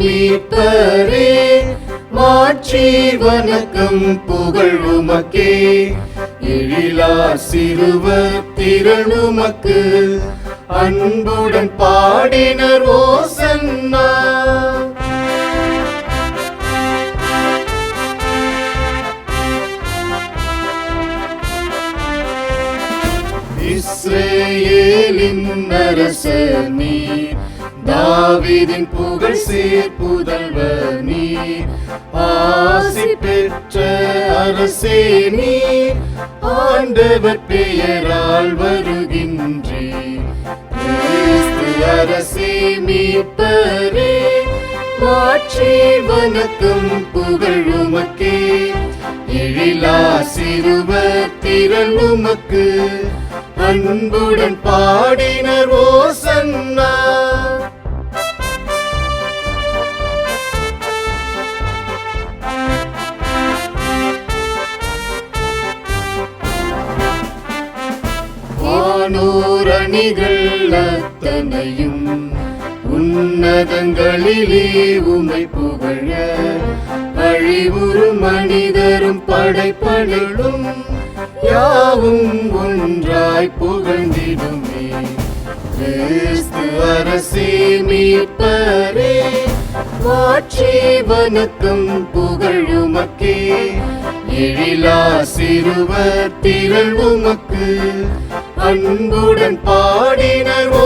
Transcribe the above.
மீட்பரே மாற்றி வணக்கம் புகழ் உமக்கே. எழிலா சிறுவ திரளுமக்கு அன்புடன் பாடினர் ஓசன்னா. இஸ்ரேலின் அரசர் நீர். தாவிதின் புகழ் சேர்ப்புதல்வர் நீ ஆசி பெற்ற அரசே நீ ஆண்டவர் பெயரால் வருகின்றே. அரசே மீட்பரே. மாற்றி வணக்கம் புகழுமக்கே எழிலா சிறுவர் திரள் உமக்கு. அன்புடன் பாடின வானோரணிகள் அத்தனையும் உன்னதங்களிலே உமை புகழ. அழிவுறு மனிதரும் படைப்படலும் யாவும் ஒன்றாய் புகழ்ந்திடுமே. கிறிஸ்து அரசே மீட்பரே மாட்சி வணக்கம் புகழ் எழிலா சிறுவர் திரள் உமக்கு. அன்புடன் பாடினர்